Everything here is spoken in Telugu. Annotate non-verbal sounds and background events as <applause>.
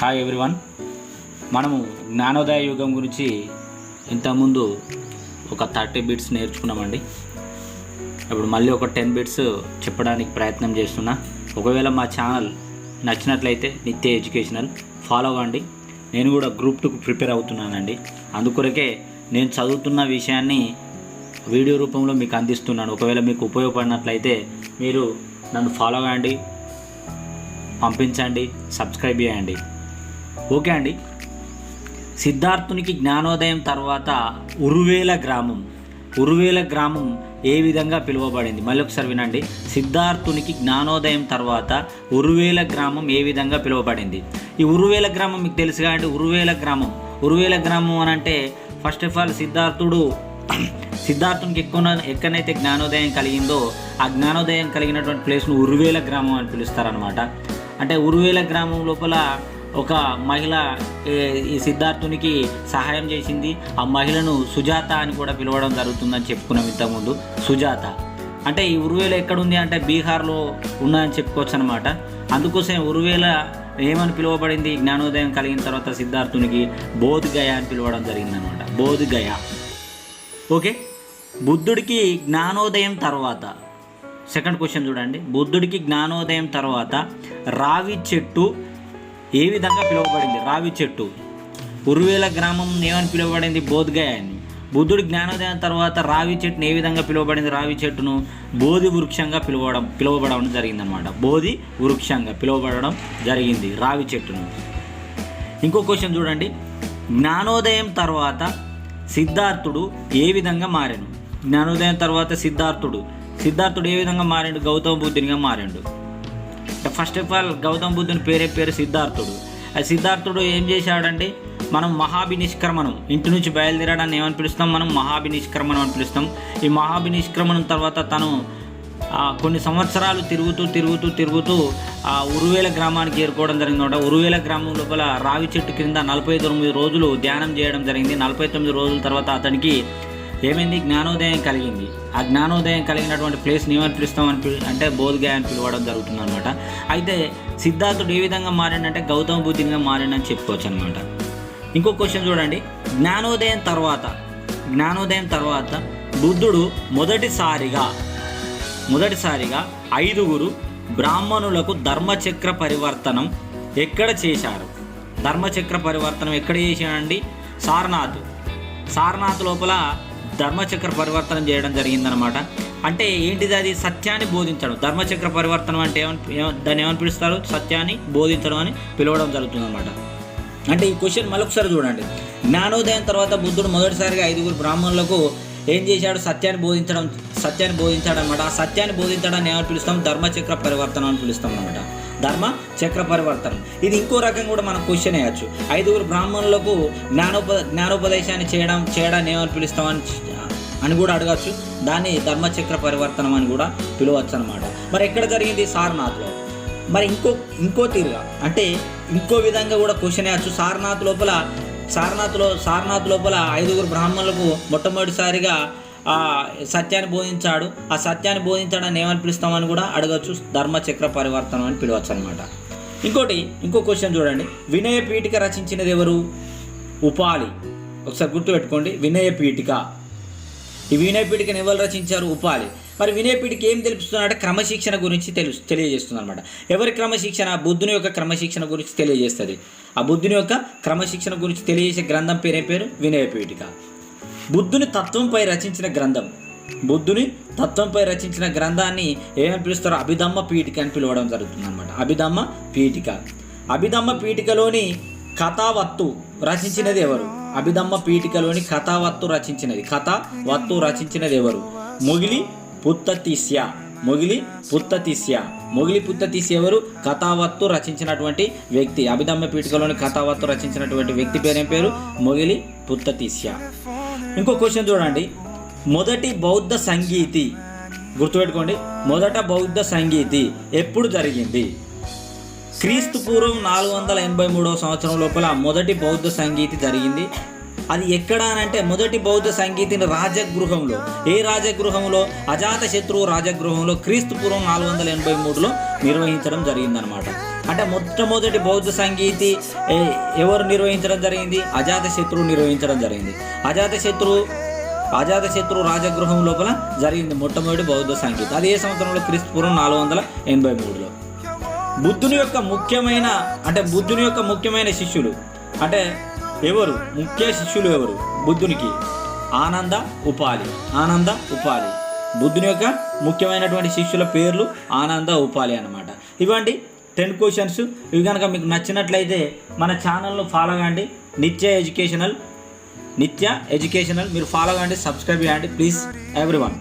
హాయ్ ఎవ్రీవన్ మనము జ్ఞానోదయ యుగం గురించి ఇంతకుముందు ఒక థర్టీ బిట్స్ నేర్చుకున్నామండి. ఇప్పుడు మళ్ళీ ఒక టెన్ బిట్స్ చెప్పడానికి ప్రయత్నం చేస్తున్నా. ఒకవేళ మా ఛానల్ నచ్చినట్లయితే నిత్య ఎడ్యుకేషనల్ ఫాలో అవ్వండి. నేను కూడా గ్రూప్ టూకు ప్రిపేర్ అవుతున్నానండి. అందుకొరకే నేను చదువుతున్న విషయాన్ని వీడియో రూపంలో మీకు అందిస్తున్నాను. ఒకవేళ మీకు ఉపయోగపడినట్లయితే మీరు నన్ను ఫాలో అవ్వండి పంపించండి సబ్స్క్రైబ్ చేయండి. ఓకే అండి. సిద్ధార్థునికి జ్ఞానోదయం తర్వాత ఉరువేల గ్రామం. ఉరువేల గ్రామం ఏ విధంగా పిలువబడింది? మళ్ళీ ఒకసారి వినండి. సిద్ధార్థునికి జ్ఞానోదయం తర్వాత ఉరువేల గ్రామం ఏ విధంగా పిలువబడింది? ఈ ఉరువేల గ్రామం మీకు తెలుసు కాబట్టి ఉరువేల గ్రామం. ఉరువేల గ్రామం అని అంటే ఫస్ట్ ఆఫ్ ఆల్ సిద్ధార్థుడు <clears throat> సిద్ధార్థునికి ఎక్కువ ఎక్కడైతే జ్ఞానోదయం కలిగిందో ఆ జ్ఞానోదయం కలిగినటువంటి ప్లేస్ను ఉరువేల గ్రామం అని పిలుస్తారనమాట అంటే ఉరువేల గ్రామం లోపల ఒక మహిళ ఈ సిద్ధార్థునికి సహాయం చేసింది. ఆ మహిళను సుజాత అని కూడా పిలవడం జరుగుతుందని చెప్పుకున్నాం ఇంతకుముందు. సుజాత. అంటే ఈ ఉరువేల ఎక్కడుంది అంటే బీహార్లో ఉన్నదని చెప్పుకోవచ్చు అనమాట అందుకోసం ఉరువేల ఏమని పిలువబడింది? జ్ఞానోదయం కలిగిన తర్వాత సిద్ధార్థునికి బోధగయ అని పిలవడం జరిగిందనమాట బోధగయ. ఓకే? బుద్ధుడికి జ్ఞానోదయం తర్వాత. సెకండ్ క్వశ్చన్ చూడండి. బుద్ధుడికి జ్ఞానోదయం తర్వాత రావి చెట్టు ఏ విధంగా పిలువబడింది? రావి చెట్టు. ఉరువేల గ్రామం ఏమని పిలువబడింది? బోధగయ అని. బుద్ధుడి జ్ఞానోదయం తర్వాత రావి చెట్టును ఏ విధంగా పిలువబడింది? రావి చెట్టును బోధి వృక్షంగా పిలువడం పిలువబడడం జరిగిందనమాట బోధి వృక్షంగా పిలువబడడం జరిగింది రావి చెట్టును. ఇంకో క్వశ్చన్ చూడండి. జ్ఞానోదయం తర్వాత సిద్ధార్థుడు ఏ విధంగా మారాను జ్ఞానోదయం తర్వాత సిద్ధార్థుడు. సిద్ధార్థుడు ఏ విధంగా మారాడు? గౌతమ బుద్ధునిగా మారాడు. ఫస్ట్ ఆఫ్ ఆల్ గౌతమ్ బుద్ధుని పేరే పేరు సిద్ధార్థుడు. ఆ సిద్ధార్థుడు ఏం చేశాడంటే మనం మహాభినిష్క్రమణం ఇంటి నుంచి బయలుదేరడాన్ని ఏమని పిలుస్తాం మనం? మహాభినిష్క్రమణం అని పిలుస్తాం. ఈ మహాభినిష్క్రమణం తర్వాత తను కొన్ని సంవత్సరాలు తిరుగుతూ తిరుగుతూ తిరుగుతూ ఆ ఉరువేల గ్రామానికి చేరుకోవడం జరిగిందన్నమాట ఉరువేల గ్రామం లోపల రావి చెట్టు కింద నలభై తొమ్మిది రోజులు ధ్యానం చేయడం జరిగింది. నలభై తొమ్మిది రోజుల తర్వాత అతనికి ఏమైంది? జ్ఞానోదయం కలిగింది. ఆ జ్ఞానోదయం కలిగినటువంటి ప్లేస్ని ఏమని పిలుస్తాం అని అంటే బోధగయ అని పిలవడం జరుగుతుంది అనమాట అయితే సిద్ధార్థుడు ఏ విధంగా మారిండంటే గౌతమ బుద్ధిగా మారిండని చెప్పుకోవచ్చు అనమాట ఇంకో క్వశ్చన్ చూడండి. జ్ఞానోదయం తర్వాత జ్ఞానోదయం తర్వాత బుద్ధుడు మొదటిసారిగా మొదటిసారిగా ఐదుగురు బ్రాహ్మణులకు ధర్మచక్ర పరివర్తనం ఎక్కడ చేశారు? ధర్మచక్ర పరివర్తనం ఎక్కడ చేశాడండి? సారనాథ్. సారనాథ్ లోపల ధర్మచక్ర పరివర్తనం చేయడం జరిగిందనమాట అంటే ఏంటిది అది? సత్యాన్ని బోధించడం. ధర్మచక్ర పరివర్తనం అంటే ఏమని దాన్ని ఏమని పిలుస్తారు? సత్యాన్ని బోధించడం అని పిలవడం జరుగుతుందన్నమాట. అంటే ఈ క్వశ్చన్ మరొకసారి చూడండి. జ్ఞానోదయం తర్వాత బుద్ధుడు మొదటిసారిగా ఐదుగురు బ్రాహ్మణులకు ఏం చేశాడు? సత్యాన్ని బోధించడం సత్యాన్ని బోధించాడు అనమాట ఆ సత్యాన్ని బోధించడాన్ని ఏమని పిలుస్తాం? ధర్మచక్ర పరివర్తనం అని పిలుస్తాం అనమాట ధర్మ చక్ర పరివర్తనం. ఇది ఇంకో రకంగా కూడా మనం క్వశ్చన్ వేయచ్చు. ఐదుగురు బ్రాహ్మణులకు జ్ఞానోప జ్ఞానోపదేశాన్ని చేయడం చేయడాన్ని ఏమని పిలుస్తామని అని కూడా అడగచ్చు. దాన్ని ధర్మచక్ర పరివర్తనం అని కూడా పిలవచ్చు అనమాట మరి ఎక్కడ జరిగింది? సారనాథ్లో మరి ఇంకో ఇంకో తీరుగా. అంటే ఇంకో విధంగా కూడా క్వశ్చన్ వేయచ్చు. సారనాథ్ లోపల సారనాథ్లో సారనాథ్ లోపల ఐదుగురు బ్రాహ్మణులకు మొట్టమొదటిసారిగా ఆ సత్యాన్ని బోధించాడు. ఆ సత్యాన్ని బోధించాడని ఏమని పిలుస్తామని కూడా అడగచ్చు. ధర్మచక్ర పరివర్తనం అని పిలవచ్చు అనమాట ఇంకోటి ఇంకో క్వశ్చన్ చూడండి. వినయ పీఠిక రచించినది ఎవరు? ఉపాలి. ఒకసారి గుర్తుపెట్టుకోండి. వినయ పీఠిక ఈ వినయపీఠికను ఎవరు రచించారు? ఉపాలి. మరి వినయ పీఠిక ఏం తెలుపుతున్నాడంటే క్రమశిక్షణ గురించి తెలుసు తెలియజేస్తుంది అనమాట ఎవరి క్రమశిక్షణ? బుద్ధుని యొక్క క్రమశిక్షణ గురించి తెలియజేస్తుంది. ఆ బుద్ధుని యొక్క క్రమశిక్షణ గురించి తెలియజేసే గ్రంథం పేరే పేరు? వినయ పీఠిక. బుద్ధుని తత్వంపై రచించిన గ్రంథం. బుద్ధుని తత్వంపై రచించిన గ్రంథాన్ని ఏమని పిలుస్తారో? అభిధమ్మ పీఠిక అని పిలవడం జరుగుతుంది అనమాట అభిధమ్మ పీఠిక. అభిధమ్మ పీఠికలోని కథావత్తు రచించినది ఎవరు? అభిధమ్మ పీఠికలోని కథావత్తు రచించినది. కథావత్తు రచించినది ఎవరు మొగిలి పుత్తతీస్య. మొగిలి పుత్తతీస్య. మొగిలి పుత్తతీస్య ఎవరు? కథావత్తు రచించినటువంటి వ్యక్తి. అభిధమ్మ పీఠికలోని కథావత్తు రచించినటువంటి వ్యక్తి పేరేం పేరు? మొగిలి పుత్తతీస్య. ఇంకో క్వశ్చన్ చూడండి. మొదటి బౌద్ధ సంగీతి గుర్తుపెట్టుకోండి. మొదట బౌద్ధ సంగీతి ఎప్పుడు జరిగింది? క్రీస్తు పూర్వం నాలుగు వందల ఎనభై మూడవ సంవత్సరం లోపల మొదటి బౌద్ధ సంగీతి జరిగింది. అది ఎక్కడ అని అంటే మొదటి బౌద్ధ సంగీతిని రాజగృహంలో ఏ రాజగృహంలో? అజాత శత్రువు రాజగృహంలో క్రీస్తు పూర్వం నాలుగు వందల ఎనభై మూడులో నిర్వహించడం జరిగిందనమాట అంటే మొట్టమొదటి బౌద్ధ సంగీతి ఎవరు నిర్వహించడం జరిగింది? అజాత శత్రువు నిర్వహించడం జరిగింది. అజాత శత్రువు అజాత శత్రు రాజగృహం లోపల జరిగింది మొట్టమొదటి బౌద్ధ సంగీతం. అది ఏ సంవత్సరంలో? క్రీస్తు పూర్వం నాలుగు వందల ఎనభై మూడులో. బుద్ధుని యొక్క ముఖ్యమైన అంటే బుద్ధుని యొక్క ముఖ్యమైన శిష్యులు. అంటే ఎవరు? ముఖ్య శిష్యులు ఎవరు? బుద్ధునికి. ఆనంద ఉపాలి. ఆనంద ఉపాలి. బుద్ధుని యొక్క ముఖ్యమైనటువంటి శిష్యుల పేర్లు ఆనంద ఉపాలి అన్నమాట. ఇవ్వండి టెన్ క్వశ్చన్స్ ఇవి కనుక మీకు నచ్చినట్లయితే మన ఛానల్ను ఫాలో కాండి నిత్య ఎడ్యుకేషనల్ నిత్య ఎడ్యుకేషనల్. మీరు ఫాలో కాండి సబ్స్క్రైబ్ చేయండి ప్లీజ్ ఎవ్రీ వన్